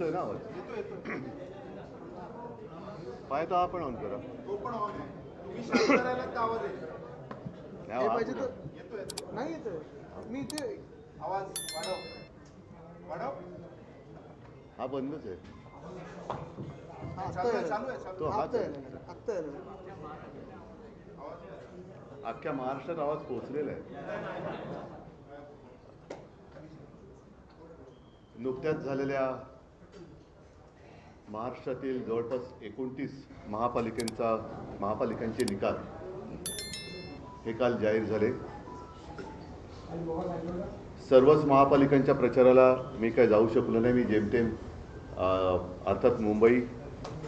येतोय ना आवाज? पाय तर आपण ऑन करा. तो पण ऑन आहे. तुम्ही राहिलात तर आवाज पाहिजे. तर येतो येतो नाही. येत मी इथे आवाज वाढव. वाढव. हा बंदच आहे. हा, तो. अख्ख्या महाराष्ट्रात आवाज पोहोचलेला आहे. नुकत्याच झालेल्या महाराष्ट्रातील जवळपास एकोणतीस महापालिकांचा महापालिकांचे निकाल हे काल जाहीर झाले. सर्वच महापालिकांच्या प्रचाराला मी काय जाऊ शकलो नाही. मी जेमतेम अर्थात मुंबई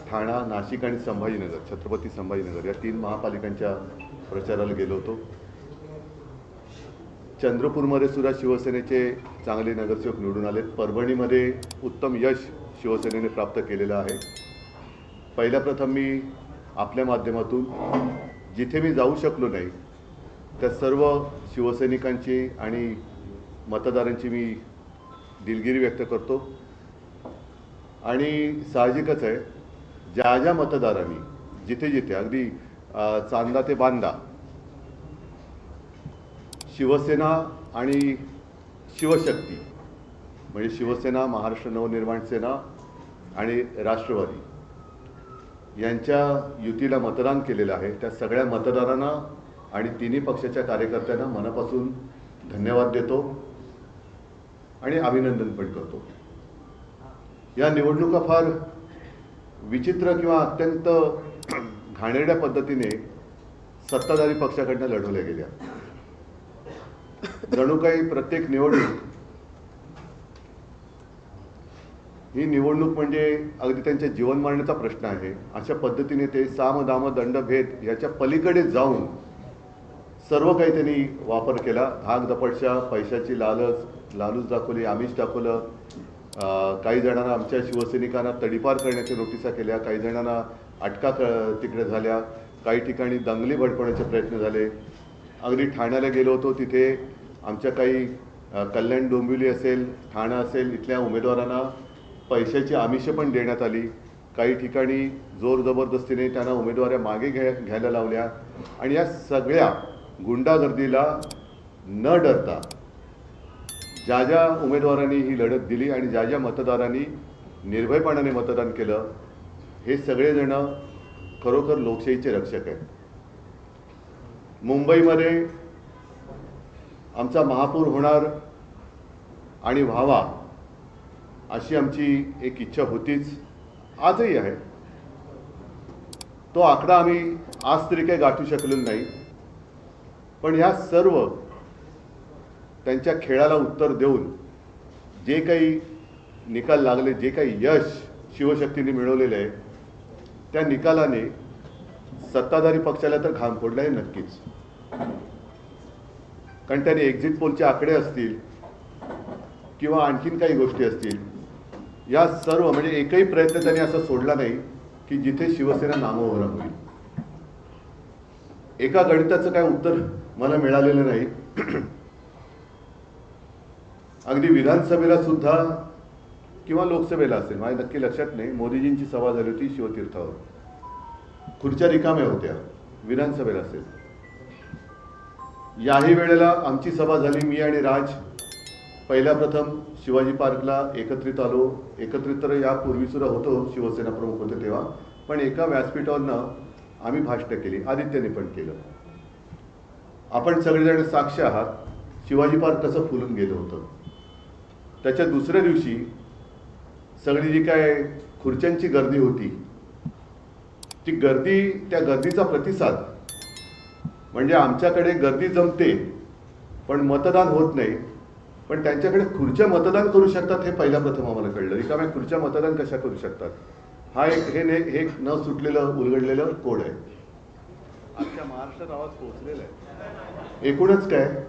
ठाणा नाशिक आणि संभाजीनगर छत्रपती संभाजीनगर या तीन महापालिकांच्या प्रचाराला गेलो होतो. चंद्रपूरमध्ये सुद्धा शिवसेनेचे चांगले नगरसेवक निवडून आलेत. परभणीमध्ये उत्तम यश शिवसेनेने प्राप्त केलेलं आहे. पहिल्या प्रथम मी आपल्या माध्यमातून जिथे मी जाऊ शकलो नाही त्या सर्व शिवसैनिकांची आणि मतदारांची मी दिलगिरी व्यक्त करतो. आणि साहजिकच आहे ज्या ज्या मतदारांनी जिथे जिथे अगदी चांदा ते बांदा शिवसेना आणि शिवशक्ती म्हणजे शिवसेना महाराष्ट्र नवनिर्माण सेना आणि राष्ट्रवादी यांच्या युतीला मतदान केलेलं आहे. त्या सगळ्या मतदारांना आणि तिन्ही पक्षाच्या कार्यकर्त्यांना मनापासून धन्यवाद देतो आणि अभिनंदन पण करतो. या निवडणुका फार विचित्र किंवा अत्यंत घाणेरड्या पद्धतीने सत्ताधारी पक्षाकडनं लढवल्या गेल्या. जणू काही प्रत्येक निवडणूक ही निवडणूक म्हणजे अगदी त्यांच्या जीवन मरणाचा प्रश्न आहे. अशा पद्धतीने ते साम दाम दंड भेद याच्या पलीकडे जाऊन सर्व काही त्यांनी वापर केला. धाक दपटशा पैशाची लालच लालूच दाखवली आमिष दाखवलं. काही जणांना आमच्या शिवसैनिकांना तडीपार करण्याच्या नोटिसा केल्या काही जणांना अटका क- तिकडे झाल्या. काही ठिकाणी दंगली भडकवण्याचे प्रयत्न झाले. अगदी ठाण्याला गेलो होतो तिथे आमच्या काही कल्याण डोंबिवली असेल ठाणा असेल इथल्या उमेदवारांना पैशाची आमिषे पण देण्यात आली. काही ठिकाणी जोर जबरदस्तीने त्यांना उमेदवाऱ्या मागे घ्या घ्यायला लावल्या. आणि या सगळ्या गुंडागर्दीला न डरता ज्या ज्या उमेदवारांनी ही लढत दिली आणि ज्या ज्या मतदारांनी निर्भयपणाने मतदान केलं हे सगळेजण खरोखर लोकशाहीचे रक्षक आहेत. मुंबईमध्ये आमचा महापूर होणार आणि व्हावा अशी आमची एक इच्छा होतीच. आजही आहे. तो आकडा आम्ही आज तरी काही गाठू शकलेलो नाही. पण ह्या सर्व त्यांच्या खेळाला उत्तर देऊन जे काही निकाल लागले जे काही यश शिवशक्तीने मिळवलेलं आहे त्या निकालाने सत्ताधारी पक्षाला तर घाम फोडला आहे नक्कीच. कारण त्याने एक्झिट पोलचे आकडे असतील किंवा आणखीन काही गोष्टी असतील या सर्व म्हणजे एकही प्रयत्न त्यांनी असा सोडला नाही की जिथे शिवसेना नामोहरा होईल. एका गणिताचं काय उत्तर मला मिळालेलं नाही. अगदी विधानसभेला सुद्धा किंवा लोकसभेला असेल माझ्या नक्की लक्षात नाही मोदीजींची सभा झाली होती शिवतीर्थावर. खुर्च्या रिकाम्या होत्या विधानसभेला असेल. याही वेळेला आमची सभा झाली मी आणि राज. पहिल्या प्रथम शिवाजी पार्कला एकत्रित आलो. एकत्रित तर यापूर्वी सुद्धा होतो शिवसेना प्रमुख होते तेव्हा. पण एका व्यासपीठावरनं आम्ही भाष्ट केली. आदित्यने पण केलं. आपण सगळेजण साक्ष आहात. शिवाजी पार्क कसं फुलून गेलं होतं. त्याच्या दुसऱ्या दिवशी सगळी जी काय खुर्च्यांची गर्दी होती ती गर्दी त्या गर्दीचा प्रतिसाद म्हणजे आमच्याकडे गर्दी जमते पण मतदान होत नाही पण त्यांच्याकडे खुर्च्या मतदान करू शकतात हे पहिल्या प्रथम आम्हाला कळलं. रिकाम्या खुर्च्या मतदान कशा करू शकतात? हा एक हे ने हे एक न सुटलेलं उलगडलेलं कोड आहे. अख्ख्या महाराष्ट्रात आवाज पोहोचलेला आहे. एकूणच काय?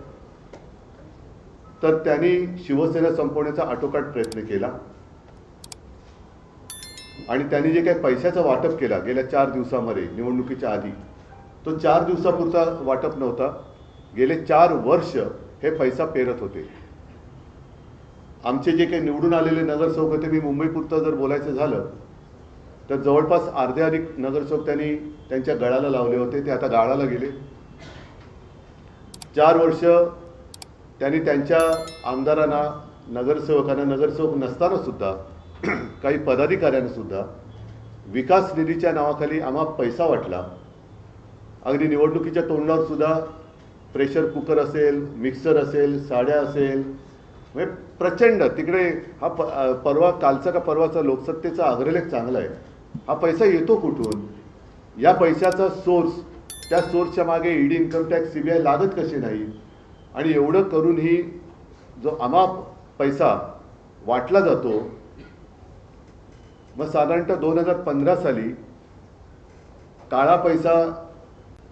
तर त्यांनी शिवसेना संपवण्याचा आटोकाट प्रयत्न केला. आणि त्यांनी जे काही पैशाचं वाटप केला गेल्या चार दिवसामध्ये निवडणुकीच्या आधी तो चार दिवसापुरता वाटप नव्हता. गेले चार वर्ष हे पैसा पेरत होते. आमचे जे काही निवडून आलेले नगरसेवक होते मी मुंबईपुरतं जर बोलायचं झालं तर जवळपास अर्धे अधिक नगरसेवक त्यांनी त्यांच्या गळाला लावले होते ते आता गाळाला गेले. चार वर्ष त्यांनी त्यांच्या आमदारांना नगरसेवकांना नगरसेवक नसताना सुद्धा काही पदाधिकाऱ्यांना सुद्धा विकास निधीच्या नावाखाली आम्हा पैसा वाटला. अगदी निवडणुकीच्या तोंडावर सुद्धा प्रेशर कुकर असेल मिक्सर असेल साड्या असेल म्हणजे प्रचंड. तिकडे हा प परवा कालचा का परवाचा लोकसत्तेचा अग्रलेख चांगला आहे. हा पैसा येतो कुठून? या पैशाचा सोर्स त्या सोर्सच्या मागे ED income tax C B I लागत कसे नाही? आणि एवढं करूनही जो अमाप पैसा वाटला जातो मग साधारणतः दोन हजार पंधरा साली काळा पैसा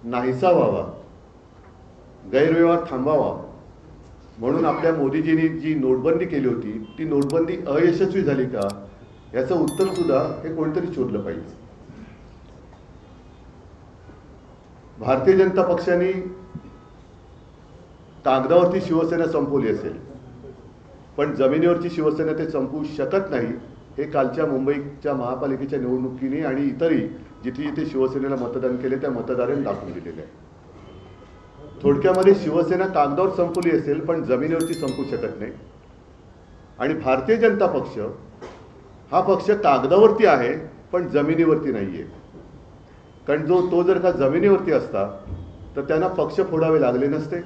नाहीसा व्हावा गैरव्यवहार थांबावा म्हणून आपल्या मोदीजींनी जी नोटबंदी केली होती ती नोटबंदी अयशस्वी झाली का? याचं उत्तर सुद्धा हे कोणतरी शोधलं पाहिजे. भारतीय जनता पक्षाने कागदावरती शिवसेना संपवली असेल पण जमिनीवरची शिवसेना ते संपवू शकत नाही हे कालच्या मुंबईच्या महापालिकेच्या निवडणुकीने आणि इतरही जिथे जिथे शिवसेनेला मतदान केले त्या मतदारांनी दाखवून दिलेले आहे. थोडक्यामध्ये शिवसेना कागदावर संपवली असेल पण जमिनीवरती संपू शकत नाही. आणि भारतीय जनता पक्ष हा पक्ष कागदावरती आहे पण जमिनीवरती नाही आहे कारण जो तो जर का जमिनीवरती असता तर त्यांना पक्ष फोडावे लागले नसते.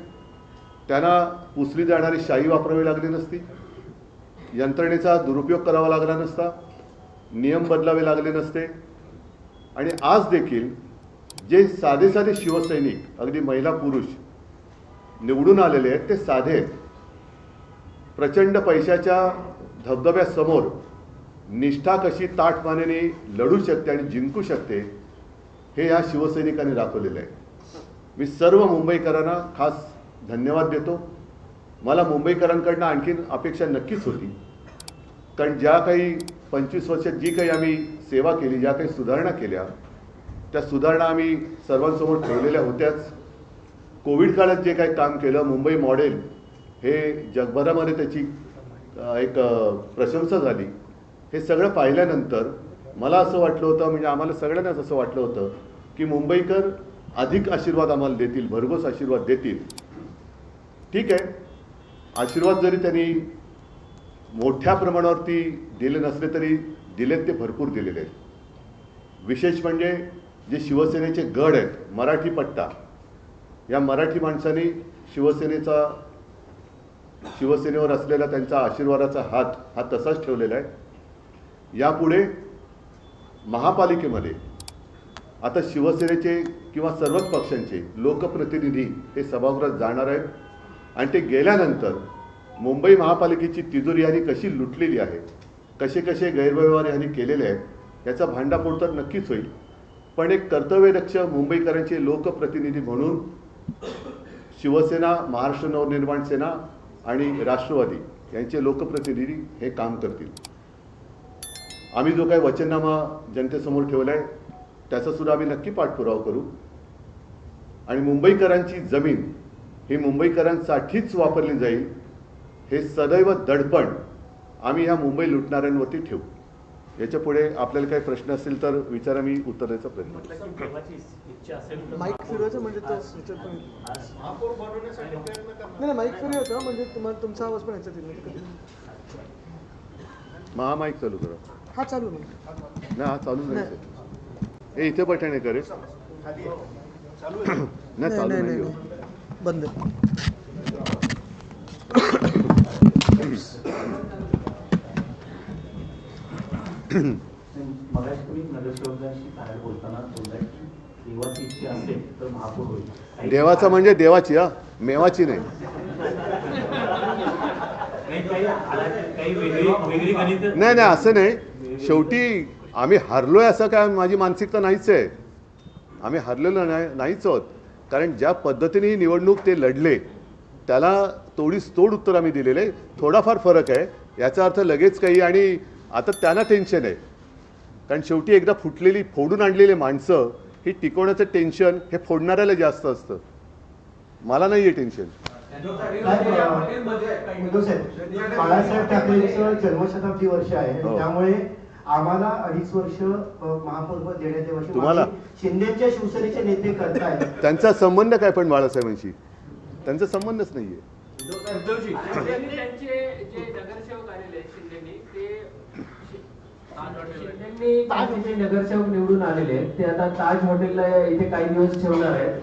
त्यांना पुसली जाणारी शाही वापरावी लागली नसती. यंत्रणेचा दुरुपयोग करावा लागला नसता. नियम बदलावे लागले नसते. आणि आज देखील जे साधे साधे शिवसैनिक अगदी महिला पुरुष निवडून आलेले आहेत ते साधे आहेत. प्रचंड पैशाच्या धबधब्यासमोर निष्ठा कशी ताटमानेने लढू शकते आणि जिंकू शकते हे या शिवसैनिकांनी दाखवलेलं आहे. मी सर्व मुंबईकरांना खास धन्यवाद देतो. मला मुंबईकरांकडनं आणखीन अपेक्षा नक्कीच होती. कारण ज्या काही पंचवीस वर्षात जी काही आम्ही सेवा केली ज्या काही सुधारणा केल्या त्या सुधारणा आम्ही सर्वांसमोर ठेवलेल्या होत्याच. कोविड काळात जे काही काम केलं मुंबई मॉडेल हे जगभरामध्ये त्याची एक प्रशंसा झाली. हे सगळं पाहिल्यानंतर मला असं वाटलं होतं म्हणजे आम्हाला सगळ्यांनाच असं वाटलं होतं की मुंबईकर अधिक आशीर्वाद आम्हाला देतील भरघोस आशीर्वाद देतील. ठीक आहे. आशीर्वाद जरी त्यांनी मोठ्या प्रमाणावरती दिले नसले तरी दिलेत ते भरपूर दिलेले आहेत. विशेष म्हणजे जे शिवसेनेचे गड आहेत मराठी पट्टा या मराठी माणसाने शिवसेनेचा शिवसेनेवर असलेला त्यांचा आशीर्वादाचा हात हा तसाच ठेवलेला आहे. यापुढे महापालिकेमध्ये आता शिवसेनेचे किंवा सर्वच पक्षांचे लोकप्रतिनिधी हे सभागृहात जाणार आहेत. आणि ते गेल्यानंतर मुंबई महापालिकेची तिजोरी यांनी कशी लुटलेली आहे कसे कसे गैरव्यवहार यांनी केलेले आहेत याचा भांडाफोड तर नक्कीच होईल. पण एक कर्तव्यदक्ष मुंबईकरांचे लोकप्रतिनिधी म्हणून शिवसेना महाराष्ट्र नवनिर्माण सेना आणि राष्ट्रवादी यांचे लोकप्रतिनिधी हे काम करतील. आम्ही जो काही वचननामा जनतेसमोर ठेवला आहे त्याचा सुद्धा आम्ही नक्की पाठपुरावा करू. आणि मुंबईकरांची जमीन ही मुंबईकरांसाठीच वापरली जाईल हे सदैव दडपण आम्ही ह्या मुंबई लुटणाऱ्यांवरती ठेवू. याच्यापुढे आपल्याला काही प्रश्न असेल तर विचारा मी उत्तर द्यायचा प्रयत्न माईक फिरवायचं म्हणजे नाही नाही माईक फिरवायचं म्हणजे तुम्हाला तुमचा आवाज पण ह्याच्यात येईल म्हणजे कधी महामाईक चालू करा हा चालू नाही हा चालू नाही हे इथे बटणे करे आहे. चालू आहे नाही चालू नाही हो. बंद देवाची इच्छा असेल तर महापौर होईल. काही- देवाचा म्हणजे देवाची हा? मेवाची नाही. नाही, काही काही वेगळी वेगळी गणित नाही नाही असं नाही. शेवटी आम्ही हरलोय असं काय माझी मानसिकता नाहीच आहे. आम्ही हरलेलो नाही नाहीच आहोत कारण ज्या पद्धतीने ही निवडणूक ते लढले त्याला तोडीस तोड उत्तर आम्ही दिलेलं. आहे थोडाफार फरक आहे. याचा अर्थ लगेच काही आणि आता त्यांना टेन्शन आहे. कारण शेवटी एकदा फुटलेली फोडून आणलेली माणसं ही टिकवण्याचं टेन्शन हे फोडणाऱ्याला जास्त असतं. मला नाही आहे टेन्शन बाळासाहेब हो. ठाकरेंचं जन्मशताब्दी वर्ष आहे त्यामुळे आम्हाला अडीच वर्ष अं, महापौरपद देण्यात यावं तुम्हाला? शिंदेच्या शिवसेनेचे नेते करतायत त्यांचा संबंध काय पण बाळासाहेबांशी? त्यांचा संबंधच नाहीये शिंदेनी त्यांचे जे नगरसेवक आलेले आहेत शिंदेनी ते शिंदेनी त्यांचे जे नगरसेवक निवडून आलेले ते आता ताज हॉटेलला इथे काही दिवस ठेवणार आहेत.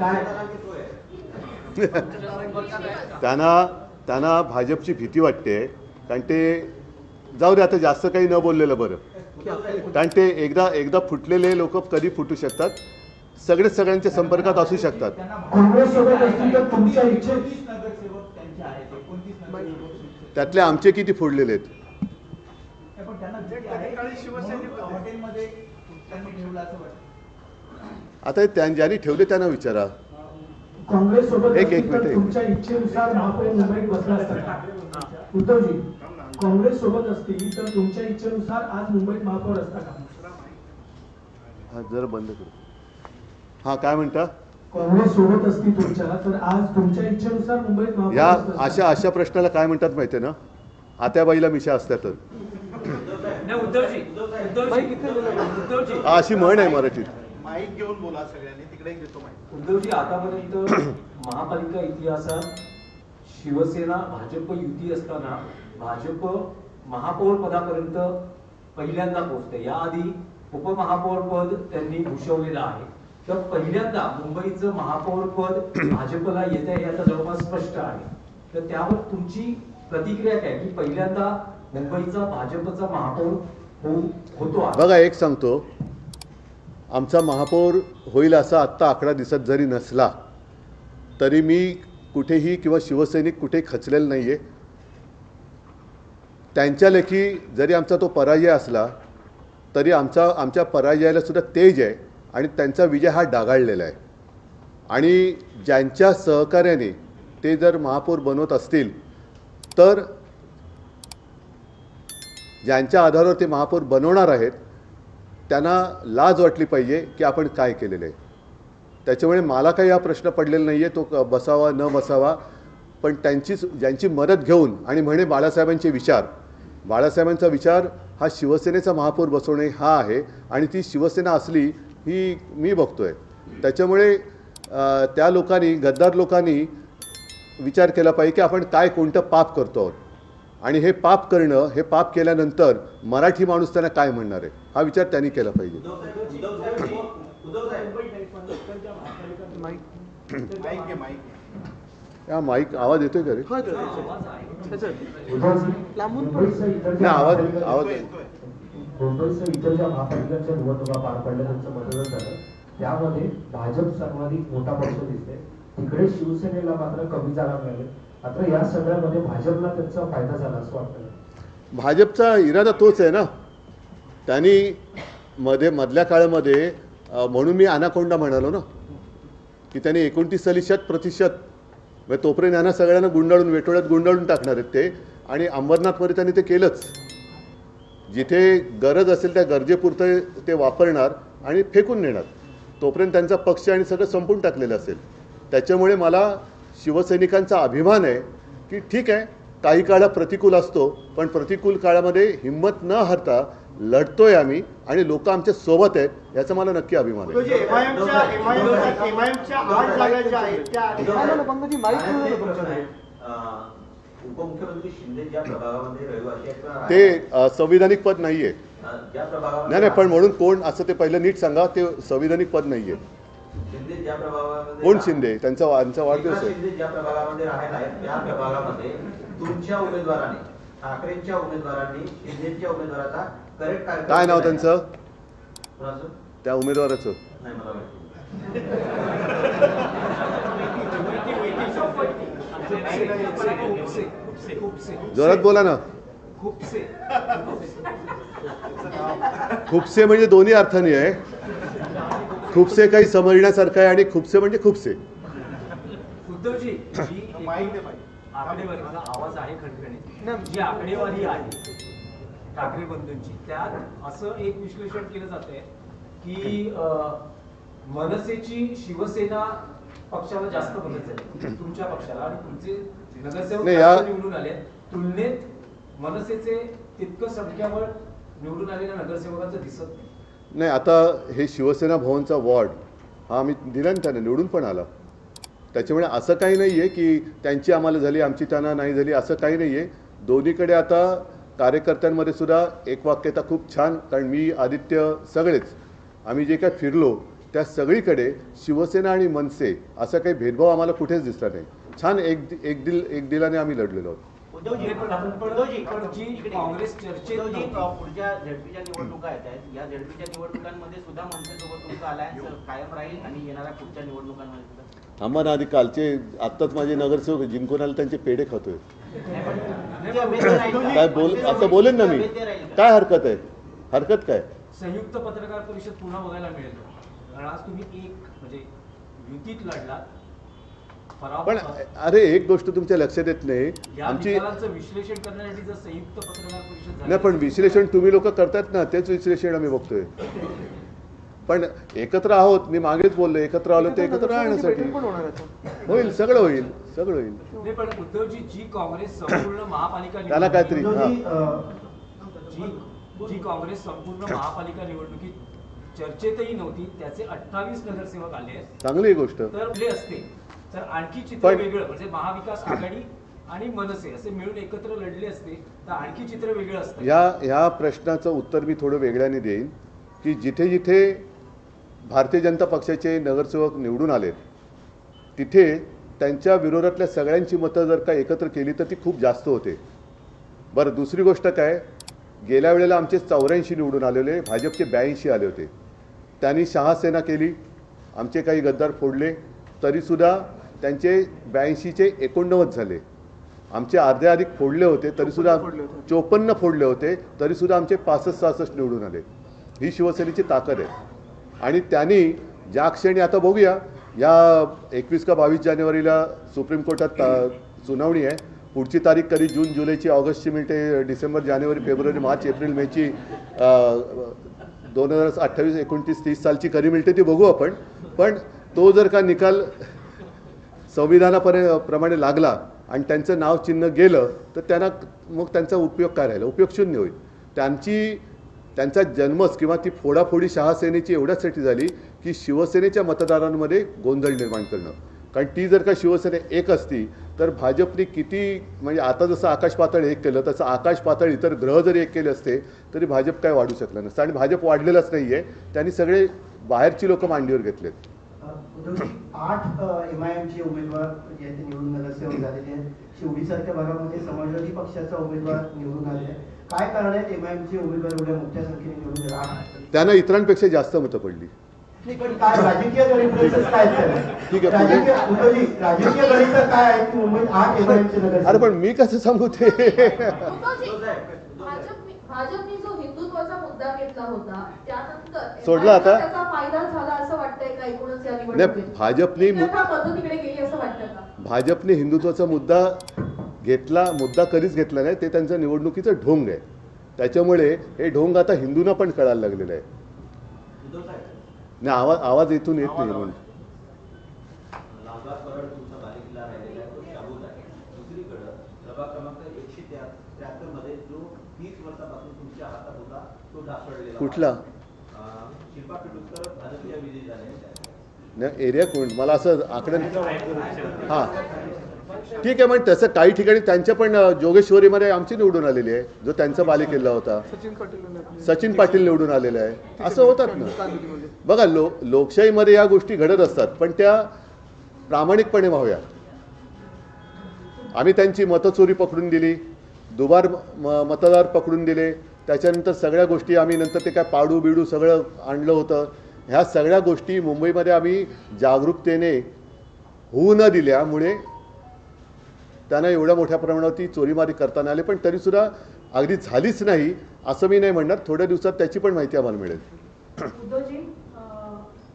काय? त्यांना त्यांना भाजपची भीती वाटते. कारण ते जाऊ दे आता जास्त काही न बोललेलं बरं. कारण ते एकदा एकदा फुटलेले लोक कधी फुटू शकतात? सगळेच सगळ्यांच्या संपर्कात असू शकतात. काँग्रेस सोबत असतील तर तुमच्या इच्छे नगरसेवक त्यांचे आहेत. एकोणतीस नगरसेवक त्यातले आमचे किती फुडलेले आहेत? हॉटेलमध्ये त्यांनी ठेवलं असं वाटतं आता त्यां ज्यांनी ठेवले त्यांना विचारा. काँग्रेस सोबत एक- एक तर मिनिट. तुमच्या इच्छेनुसार महापौर मुंबईत बसला असता उद्धवजी काँग्रेस सोबत असतील तर तुमच्या इच्छेनुसार आज मुंबईत महापौर असता का हा जरा बंद करू. हा काय म्हणता? काँग्रेस सोबत असतील तुमच्या तर आज तुमच्या इच्छेनुसार मुंबईत या असता? अशा अशा प्रश्नाला काय म्हणतात माहितीये ना? आत्याबाईला मिशा असतात माईक पाहिजे. उद्धवजी. अशी म्हण आहे मराठीत. माईक घेऊन बोला सगळ्यांनी तिकडे एक देतो माईक. उद्धवजी आतापर्यंत महापालिका इतिहासात शिवसेना भाजप युती असताना भाजप महापौर पदापर्यंत पहिल्यांदा पोहोचते. याआधी उपमहापौर पद त्यांनी भूषवलेलं आहे. तर पहिल्यांदा मुंबईचं महापौर पद भाजपला येत आहे हे आता जवळपास स्पष्ट आहे. तर त्यावर तुमची प्रतिक्रिया काय? की पहिल्यांदा मुंबईचा भाजपचा महापौर होतो बघा एक सांगतो. आमचा महापौर होईल असा आत्ता आकडा दिसत जरी नसला तरी मी कुठेही किंवा शिवसैनिक कुठेही खचलेलं नाही आहे त्यांच्या लेखी जरी आमचा तो पराजय असला तरी आमचा आमच्या पराजयाला सुद्धा तेज आहे आणि त्यांचा विजय हा डागाळलेला आहे. आणि ज्यांच्या सहकार्याने ते जर महापौर बनवत असतील तर ज्यांच्या आधारावर ते महापौर बनवणार आहेत त्यांना लाज वाटली पाहिजे की आपण काय केलेलं आहे. त्याच्यामुळे मला काही हा प्रश्न पडलेला नाही आहे तो क- बसावा न बसावा. पण त्यांचीच ज्यांची मदत घेऊन आणि म्हणे बाळासाहेबांचे विचार बाळासाहेबांचा विचार हा शिवसेनेचा महापौर बसवणे हा आहे आणि ती शिवसेना असली ही मी बघतो आहे त्याच्यामुळे त्या लोकांनी गद्दार लोकांनी विचार केला पाहिजे की आपण काय कोणतं पाप करतो आहोत. आणि हे पाप करणं हे पाप केल्यानंतर मराठी माणूस त्यांना काय म्हणणार आहे? हा विचार त्यांनी केला पाहिजे. माईक माईक आवाज येतोय का रे? हा नाही आवाज आवाज येतोय. मुंबईसह इतर ज्या महापालिकांच्या निवडणुका पार पडल्या त्यांचं मतदान झालं त्यामध्ये भाजप सर्वाधिक मोठा पक्ष दिसते तिकडे शिवसेनेला मात्र कमी जागा मिळाले. आता या सगळ्यामध्ये भाजपला त्यांचा फायदा झाला असं वाटतं. भाजपचा इरादा तोच आहे ना. त्यांनी मध्ये मधल्या काळामध्ये म्हणून मी अनाकोंडा म्हणालो ना की त्यांनी एकोणतीस साली शत प्रतिशत म्हणजे तोपर्यंत यांना सगळ्यांना गुंडाळून वेटोळ्यात गुंडाळून टाकणार आहेत ते. आणि अंबरनाथमध्ये त्यांनी ते केलंच. जिथे गरज असेल त्या गरजेपुरतं ते वापरणार आणि फेकून नेणार तोपर्यंत त्यांचा पक्ष आणि सगळं संपून टाकलेलं असेल. त्याच्यामुळे मला शिवसैनिकांचा अभिमान आहे की ठीक आहे काही काळा प्रतिकूल असतो पण प्रतिकूल काळामध्ये हिंमत न हरता लढतोय आम्ही आणि लोक आमच्यासोबत आहेत याचा मला नक्की अभिमान आहे. किंवा ते संविधानिक पद नाही आहे. अं, ज्या प्रभागामध्ये नाही नाही पण म्हणून कोण असं ते पहिलं नीट सांगा ते संविधानिक पद नाही कोण शिंदे? त्यांचा त्यांचा वाढदिवस आहे. ज्या प्रभागामध्ये राहायला आहेत त्या प्रभागामध्ये तुमच्या उमेदवाराने ठाकरेंच्या उमेदवारांनी शिंदेच्या उमेदवाराचा करेक्ट काय नाव त्यांचं? त्या उमेदवाराचं. जोरात बोला ना. खूपसे म्हणजे दोन्ही अर्थाने आहे. खूपसे काही समजण्यासारखं आहे आणि खूपसे म्हणजे खूपसे. उद्धवजी जी माईक दे माईक आकडेवारीचा आवाज आहे खणखणीत. नाही. जी आकडेवारी आहे ठाकरे बंधूंची. त्यात असं एक विश्लेषण केलं जात आहे की मनसेची शिवसेना पक्षाला जास्त मदत झाली तुमच्या पक्षाला आणि तुमचे नगरसेवक निवडून आले तुलनेत मनसेचे तितकं संख्याबळ निवडून आलेल्या नगरसेवकांचं दिसत नाही. नाही आता हे शिवसेना भवनचा वॉर्ड हा आम्ही दिला ना त्यांना निवडून पण आला. त्याच्यामुळे असं काही नाही आहे की त्यांची आम्हाला झाली आमची त्यांना नाही झाली असं काही नाही आहे दोन्हीकडे आता कार्यकर्त्यांमध्ये सुद्धा एक वाक्यता खूप छान कारण मी आदित्य सगळेच आम्ही जे काय फिरलो त्या सगळीकडे शिवसेना आणि मनसे असा काही भेदभाव आम्हाला कुठेच दिसला नाही. छान एक एक दिल एक दिलाने आम्ही लढलेलो आहोत. उद्धवजी. काँग्रेस चर्चेत उद्धवजी, पुढच्या झडपीच्या निवडणुका येत आहेत या झडपीच्या निवडणुकांमध्ये सुद्धा मनसेसोबत तुमचा अलायन्स कायम राहील आणि येणाऱ्या पुढच्या निवडणुकांमध्ये सुद्धा. आम्हाला आधी कालचे आत्ताच माझे नगरसेवक जिंकून आले त्यांचे पेढे खातोय? काय बोल आता बोलेन ना मी? काय हरकत आहे? हरकत काय? संयुक्त पत्रकार परिषद पुन्हा बघायला मिळेल. कारण आज तुम्ही एक म्हणजे युतीत लढला पण अरे एक गोष्ट तुमच्या लक्षात येत नाही. आमची विश्लेषण करण्यासाठी जर संयुक्त पत्रकार परिषद झाली. नाही पण विश्लेषण तुम्ही लोक करतात ना तेच विश्लेषण आम्ही बघतोय. पण एकत्र आहोत मी मागेच बोललो एकत्र आलो ते एकत्र राहण्यासाठी. होईल सगळं होईल सगळं होईल. नाही पण उद्धवजी जी काँग्रेस संपूर्ण महापालिका त्याला काहीतरी जी जी काँग्रेस संपूर्ण महापालिका निवडणुकीत चर्चेतही नव्हती त्याचे अठ्ठावीस नगरसेवक आले चांगली गोष्ट. तर असते. तर आणखी चित्र वेगळं म्हणजे महाविकास आघाडी आणि मनसे असे मिळून एकत्र लढले असते तर आणखी चित्र वेगळं असतं. या ह्या प्रश्नाचं उत्तर मी थोडं वेगळ्याने देईन की जिथे जिथे भारतीय जनता पक्षाचे नगरसेवक निवडून आलेत तिथे त्यांच्या विरोधातल्या सगळ्यांची मतं जर का एकत्र केली तर ती खूप जास्त होते. बरं दुसरी गोष्ट काय? गेल्या वेळेला आमचे चौऱ्याऐंशी निवडून आलेले भाजपचे ब्याऐंशी आले होते. त्यांनी शहासेना केली आमचे काही गद्दार फोडले तरीसुद्धा त्यांचे ब्याऐंशीचे एकोणनव्वद झाले. आमचे अर्धे अधिक फोडले होते तरीसुद्धा. चोपन्न फोडले होते. तरीसुद्धा आमचे पासष्ट सहासष्ट निवडून आले. ही शिवसेनेची ताकद आहे. आणि त्यांनी ज्या क्षणी आता बघूया या एकवीस का बावीस जानेवारीला सुप्रीम कोर्टात सुनावणी आहे. पुढची तारीख कधी? जून जुलैची ऑगस्टची मिळते डिसेंबर जानेवारी फेब्रुवारी मार्च एप्रिल मेची दोन हजार अठ्ठावीस एकोणतीस तीस सालची कधी मिळते ती बघू आपण. पण तो जर का निकाल संविधानापर्य प्रमाणे लागला आणि त्यांचं नाव चिन्ह गेलं तर त्यांना मग त्यांचा उपयोग काय राहिला? उपयोग शून्य होईल. त्यांची त्यांचा जन्मच किंवा ती फोडाफोडी शहासेनेची एवढ्याचसाठी झाली की शिवसेनेच्या मतदारांमध्ये गोंधळ निर्माण करणं. कारण ती जर का शिवसेना एक असती तर भाजपने किती म्हणजे आता जसं आकाश पातळ एक केलं तसं आकाश पातळ इतर ग्रह जरी एक केले असते तरी भाजप काय वाढू शकलं नसतं. आणि भाजप वाढलेलंच नाही आहे त्यांनी सगळे बाहेरची लोकं मांडीवर घेतलेत. आठ एम आय एमचे उमेदवार जे आहेत ते निवडून नगरसेवक झालेले आहेत. शिवडीसारख्या भागामध्ये समाजवादी पक्षाचा उमेदवार निवडून आले आहे. काय कारण आहेत? एम आय एमचे उमेदवार एवढ्या मोठ्या संख्येने निवडून? आठ त्यांना इतरांपेक्षा जास्त मतं पडली. पण काय राजकीय गणित काय? ठीक आहे, पुढे. राजकीय गणित काय आहे? की मुंबईत आठ एम आय एमचे अरे पण मी कसं सांगू ते? भाजपने जो हिंदुत्वाचा मुद्दा घेतला होता त्यानंतर सोडला आता? त्याचा फायदा झाला असं वाटतंय का एकूणच या नाही निवडणुकीत? भाजपने गेली असं वाटतं का? भाजपने हिंदुत्वाचा मुद्दा घेतला मुद्दा कधीच घेतला नाही ते त्यांचं निवडणुकीचं ढोंग आहे. त्याच्यामुळे हे ढोंग आता हिंदूंना पण कळायला लागलेलं आहे. नाही आवाज आवाज इथून येत नाही म्हणून लालबाग परळ तुमचा बालेकिल्ला राहिलेला आहे तो शाबूत आहे दुसरीकडं प्रभाग क्रमांक एकशे त्र्याहत्तरमध्ये जो तीस वर्षापासून तुमच्या हातात होता तो ढासळलेला कुठला? नाही एरिया कोण? मला असं आकडे हां. ठीक आहे मग तसं काही ठिकाणी त्यांच्या पण जोगेश्वरीमध्ये आमची निवडून आलेली आहे जो त्यांचा बालेकिल्ला होता. सचिन पाटील निवडून आलेले आहे. असं होतात ना. बघा लो लोकशाहीमध्ये या गोष्टी घडत असतात पण त्या प्रामाणिकपणे व्हाव्या. आम्ही त्यांची मतचोरी पकडून दिली. दुबार मतदार पकडून दिले. त्याच्यानंतर सगळ्या गोष्टी आम्ही नंतर ते काय पाडू बिडू सगळं आणलं होतं. ह्या सगळ्या गोष्टी मुंबईमध्ये आम्ही जागरूकतेने होऊ न दिल्यामुळे त्यांना एवढ्या मोठ्या प्रमाणावरती चोरीमारी करताना आले पण तरीसुद्धा अगदी झालीच नाही असं मी नाही म्हणणार. थोड्या दिवसात त्याची पण माहिती आम्हाला मिळेल.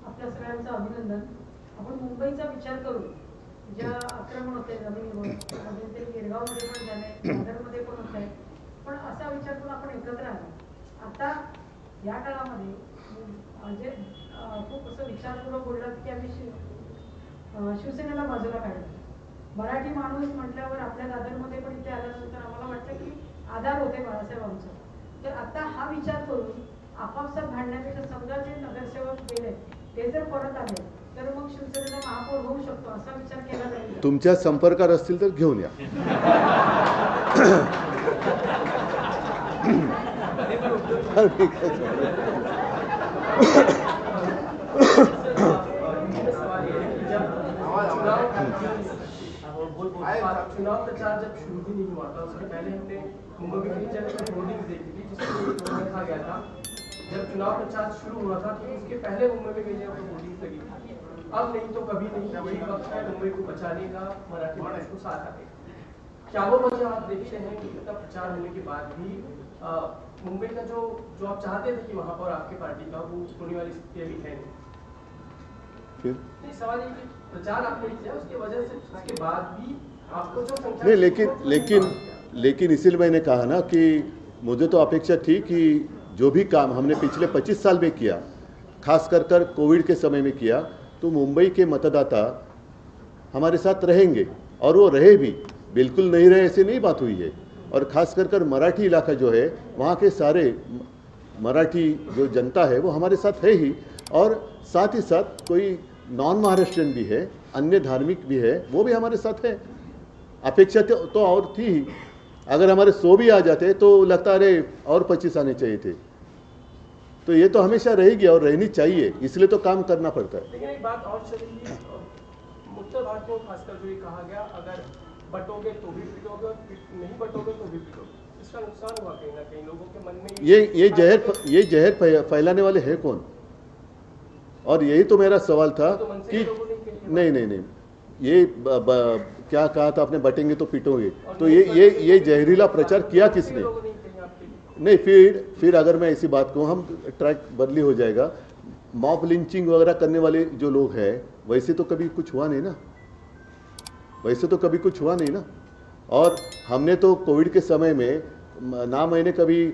आपल्या सगळ्यांचं अभिनंदन. आपण मुंबईचा विचार करू. ज्या आक्रमण होते पण झाले पण असा विचार करून आपण एकत्र आलो. आता या काळामध्ये म्हणजे खूप असं विचारपूर्वक बोललात की आम्ही शि- अं, शिवसेनेला बाजूला काढलं. मराठी माणूस म्हटल्यावर आपल्या दादरमध्ये पण इथे आल्यानंतर आम्हाला वाटलं की आधार होते बाळासाहेब आमचं. तर आता हा विचार करून आपापसात भांडण्यापेक्षा समजा जे नगरसेवक गेले ते जर परत आले तर मग शिवसेनेला महापौर होऊ शकतो असा विचार केला जाईल? तुमच्या संपर्कात असतील तर घेऊन या. चुनाव प्रचार जब शुरू भी नहीं हुआ था पहले हमने मुंबई में जिसमें लिखा गया जब चुनाव प्रचार शुरू हुआ था उसके पहले मुंबई में अब नहीं तो कभी नहीं यही वक्त है मुंबई को बचाने का मराठी मानस को साथ आने क्या वो वजह आप देखते हैं कि इतना प्रचार होने के बाद भी मुंबई का जो जो आप चाहते थे कि महापौर आपके पार्टी का वो होने वाली स्थिति अभी है नहीं। फिर? नहीं सवाल ये कि प्रचार आपने किया उसकी वजह से उसके बाद भी आपको जो संख्या नहीं लेकिन लेकिन लेकिन इसीलिए मैंने कहा ना कि मुझे तो अपेक्षा थी कि जो भी काम हमने पिछले 25 साल में किया खास कर कर कोविड के समय में किया तो मुंबई के मतदाता हमारे साथ रहेंगे और वो रहे भी। बिल्कुल नहीं रहे ऐसे नहीं बात हुई है। और खास कर कर मराठी इलाका जो है वहाँ के सारे मराठी जो जनता है वो हमारे साथ है ही। और साथ ही साथ कोई नॉन महाराष्ट्रियन भी है अन्य धार्मिक भी है वो भी हमारे साथ है। अपेक्षा तो, तो और थी ही। अगर हमारे सौ भी आ जाते तो लगता अरे और पच्चीस आने चाहिए थे। तो ये तो हमेशा रहेगी और रहनी चाहिए इसलिए तो काम करना पड़ता है। लेकिन एक बात और चली उत्तर भारत में खासकर जो ये कहा गया अगर बटोगे तो भी पिटोगे और पिट- नहीं बटोगे तो भी पिटोगे। इसका नुकसान हुआ कहीं ना कहीं लोगों के मन में ये ये जहर ये जहर फैलाने वाले हैं कौन? और यही तो मेरा सवाल था कि नहीं नहीं नहीं ये ब, ब, क्या कहा था आपने? बटेंगे तो पिटोगे। तो ये ये ये जहरीला प्रचार किया किसने? नहीं फिर फिर अगर मैं ऐसी बात कहूँ हम ट्रैक बदली हो जाएगा। मॉप लिंचिंग वगैरह करने वाले जो लोग हैं वैसे तो कभी कुछ हुआ नहीं ना? वैसे तो कभी कुछ हुआ नहीं ना। और हमने तो कोविड के समय में ना मैंने कभी अ,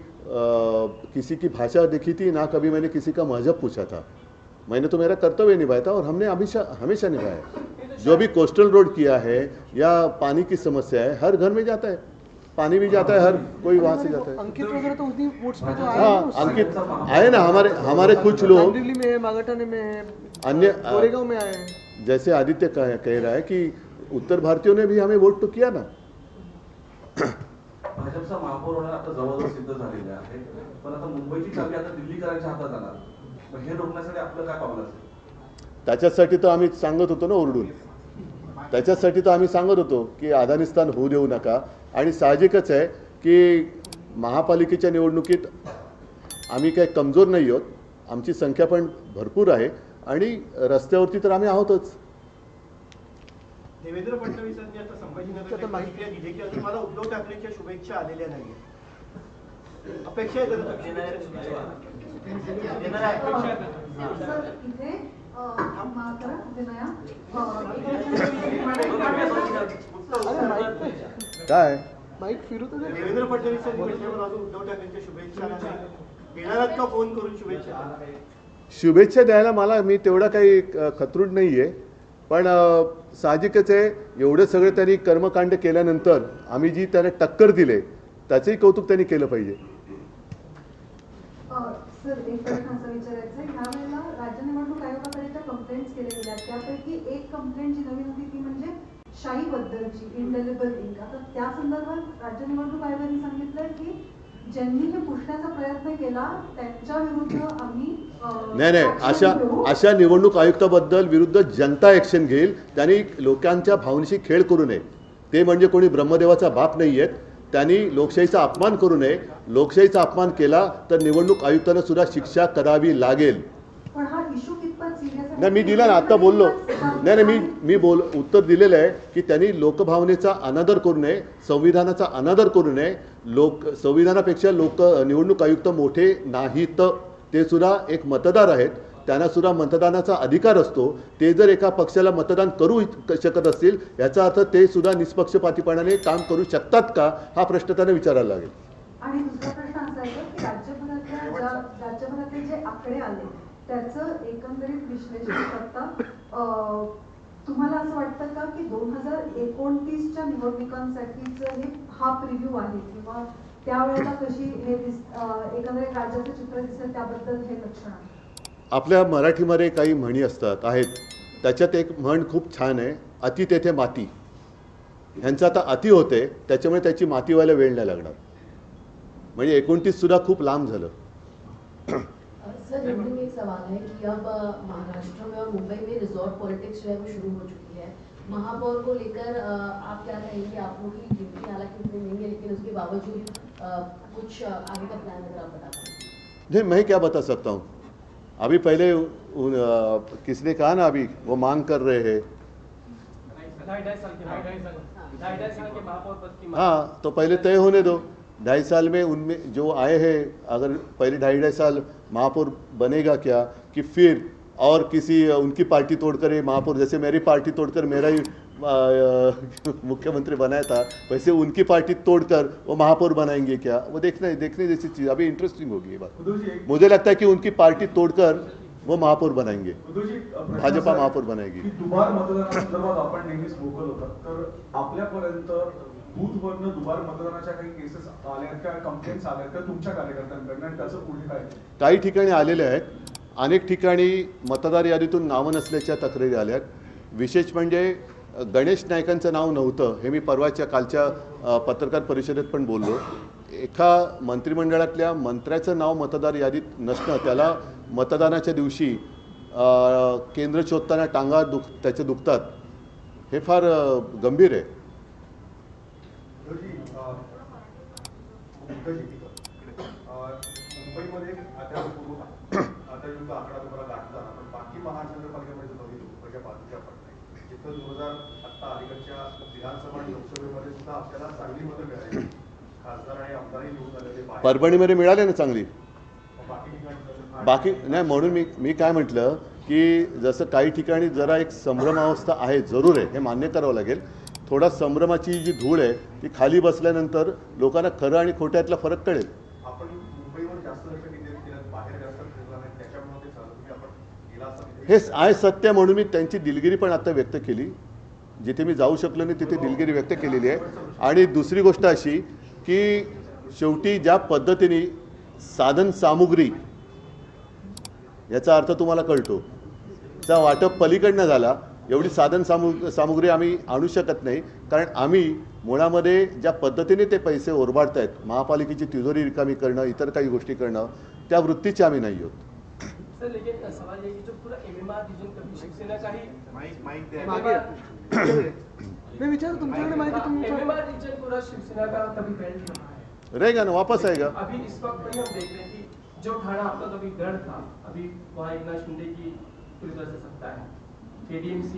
किसी की भाषा देखी थी ना कभी मैंने किसी का मज़हब पूछा था। मैंने तो मेरा कर्तव्य निभाया था और हमने हमेशा हमेशा निभाया जो भी कोस्टल रोड किया है या पानी की समस्या है हर घर में जाता है। पानी भी जाता है हर कोई वहाँ से जाता है। अंकित वगैरह तो उसी वोट्स पे तो आए हाँ अंकित आए ना हमारे हमारे कुछ लोग। कांदिवली में है मागाठाणे में है अन्य गोरेगांव में आए हैं। जैसे आदित्य कह रहा है कि उत्तर भारतीयों ने भी हमें वोट तो किया ना। भाजपचा महापौर होणार आता जवळजवळ सिद्ध झालेले आहे. पण आता मुंबईची आता दिल्लीकरांच्या हातात जाणार. मग हे रोखण्यासाठी आपलं काय पावलं असेल? त्याच्यासाठी तर आम्ही सांगत होतो ना ओरडून. त्याच्यासाठी तर आम्ही सांगत होतो की अफगाणिस्तान होऊ देऊ नका. आणि साहजिकच आहे की महापालिकेच्या निवडणुकीत आम्ही काही कमजोर नाही आहोत. आमची संख्या पण भरपूर आहे. आणि रस्त्यावरती तर आम्ही आहोतच. देवेंद्र फडणवीसांनी आता संभाजीनगर प्रतिक्रिया दिली की अजून मला उद्धव ठाकरेंच्या शुभेच्छा आलेल्या नाहीये अपेक्षा आहे काय? माईक फिरू. देवेंद्र फडणवीसांनी मला अजून उद्धव ठाकरेंच्या शुभेच्छा नाही येणार का फोन करून शुभेच्छा? शुभेच्छा द्यायला मला मी तेवढा काही खतरूड नाही आहे पण साहजिकच आहे एवढं सगळं त्यांनी कर्मकांड केल्यानंतर आम्ही जी त्याला टक्कर दिले त्याचंही कौतुक त्यांनी केलं पाहिजे. शाही बद्दलची इनडेलिबल इंक आता त्या संदर्भात राज्य निवडणूक आयोगाने सांगितलं की ज्यांनी हे पुसण्याचा प्रयत्न केला त्यांच्या विरुद्ध आम्ही नाही नाही अशा. अशा निवडणूक आयुक्ताबद्दल विरुद्ध जनता ॲक्शन घेईल. त्यांनी लोकांच्या भावनेशी खेळ करू नये. ते म्हणजे कोणी ब्रह्मदेवाचा बाप नाही आहेत त्यांनी लोकशाहीचा अपमान करू नये. लोकशाहीचा अपमान केला तर निवडणूक आयुक्तांना सुद्धा शिक्षा करावी लागेल पण हा इश्यू कितपत सिरियस नाही मी दिला ना आत्ता बोललो. नाही नाही मी मी बोल उत्तर दिलेलं आहे की त्यांनी लोकभावनेचा अनादर करू नये संविधानाचा अनादर करू नये. लोक संविधानापेक्षा लोक निवडणूक आयुक्त मोठे नाहीत. ते सुद्धा एक मतदार आहेत. त्यांना सुद्धा मतदानाचा अधिकार असतो. ते जर एका पक्षाला मतदान करू शकत असतील याचा अर्थ ते सुद्धा निष्पक्षपातीपणाने काम करू शकतात का? हा प्रश्न त्यांना विचारायला लागेल आणि दुसरा प्रश्न असा आहे की राज्यभरातल्या ज्या राज्यभरातले जे आकडे आले त्याचं एकंदरीत विश्लेषण करता तुम्हाला असं वाटतं का की दोन हजार एकोणतीसच्या निवडणुकांसाठीचं हे हा प्रिव्ह्यू आहे? किंवा त्यावेळेला कशी हे एकंदरीत राज्याचं चित्र दिसेल त्याबद्दल हे लक्षण आहे? आपल्या मराठीमध्ये काही म्हणी असतात आहेत. त्याच्यात एक म्हण खूप छान आहे अति तेथे माती. ह्यांचं आता अति होते त्याच्यामुळे त्याची माती व्हायला वेळ नाही लागणार. म्हणजे एकोणतीस सुद्धा खूप लांब झालं. सर में एक सवाल है कि अब महाराष्ट्र में और मुंबई में रिजॉर्ट पॉलिटिक्स जो है वो शुरू हो चुकी है। महापौर को लेकर आप क्या कहेंगे? आप लोगों की ड्यूटी हालाँकि उतनी नहीं है लेकिन उसके बावजूद कुछ आगे का प्लान अगर आप बता पाएँ। नहीं मैं क्या बता सकता हूँ? अभी पहले उन, अ, किसने कहा ना अभी वो मांग कर रहे हैं। ढाई ढाई साल के ढाई साल ढाई ढाई साल के महापौर पद की मांग। हाँ तो पहले तय होने दो। ढाई साल में उनमें जो आए हैं अगर पहले ढाई ढाई साल महापौर बनेगा क्या कि फिर और किसी उनकी पार्टी तोड़कर ये महापौर जैसे मेरी पार्टी तोड़कर मेरा ही मुख्यमंत्री बनाया था वैसे उनकी पार्टी तोड़कर वो महापौर बनाएँगे क्या? वो देखना देखने जैसी चीज़ अभी इंटरेस्टिंग होगी ये बात। मुझे लगता है कि उनकी पार्टी तोड़कर वो महापौर बनाएँगे। भाजपा महापौर बनाएगी। की दुबार मतदानासंदर्भात आपण नेहमीच मोकल होतात तर आपल्यापर्यंत बूथवरनं दुबार मतदानाच्या काही केसेस आल्या का? कंप्लेंट्स आल्या का? तुमच्या कार्यकर्त्यांकडनं? आणि त्याचं पुढे काय काही ठिकाणी आलेले आहेत. अनेक ठिकाणी मतदार यादीतून नावं नसल्याच्या तक्रारी आल्या आहेत. विशेष म्हणजे गणेश नायकांचं नाव नव्हतं हे मी परवाच्या कालच्या पत्रकार परिषदेत पण बोललो. एका मंत्रिमंडळातल्या मंत्र्याचं नाव मतदार यादीत नसणं त्याला मतदानाच्या दिवशी केंद्र शोधताना टांगा दुख त्याचे दुखतात हे फार गंभीर आहे उद्धवजी, अं, उद्धवजी, अं, मुंबईमध्ये अद्यापूर्व आता युद्ध आकडा तुम्हाला गाठला पण बाकी महानगरपालिकेमध्ये मुंबईच्या बाजूच्या पडत जिथं दोन हजार आत्ता अलीकडच्या विधानसभा आणि लोकसभेमध्ये सुद्धा आपल्याला चांगली मतं मिळाली. खासदार आणि आमदारही निवडून आलेले बाहेर. परभणीमध्ये मिळाले ना चांगली? बाकी नाही म्हणून मी मी काय म्हटलं की जसं काही ठिकाणी जरा एक संभ्रमावस्था आहे जरूर आहे हे मान्य करावं लागेल. थोडा संभ्रमाची जी धूळ आहे ती खाली बसल्यानंतर लोकांना खरं आणि खोट्यातला फरक कळेल. हे आहे सत्य म्हणून मी त्यांची दिलगिरी पण आता व्यक्त केली. जिथे मी जाऊ शकलो नाही तिथे दिलगिरी व्यक्त केलेली आहे. आणि दुसरी गोष्ट अशी की शेवटी ज्या पद्धतीने साधन सामुग्री याचा अर्थ तुम्हाला कळतो. चा वाटप पलीकडनं झाला. एवढी साधन सामु सामुग्री आम्ही आणू शकत नाही. कारण आम्ही मुळामध्ये ज्या पद्धतीने ते पैसे ओरबाडत आहेत महापालिकेची तिजोरी रिकामी करणं इतर काही गोष्टी करणं त्या वृत्तीचे आम्ही नाही आहोत. रहेगा ना वापस आएगा। अभी इस वक्त पर हम देख रहे हैं कि जो ठाणा आपका कभी गढ़ था अभी वहाँ नाथ शिंदे की पूरी तरह से सत्ता है। केडीएमसी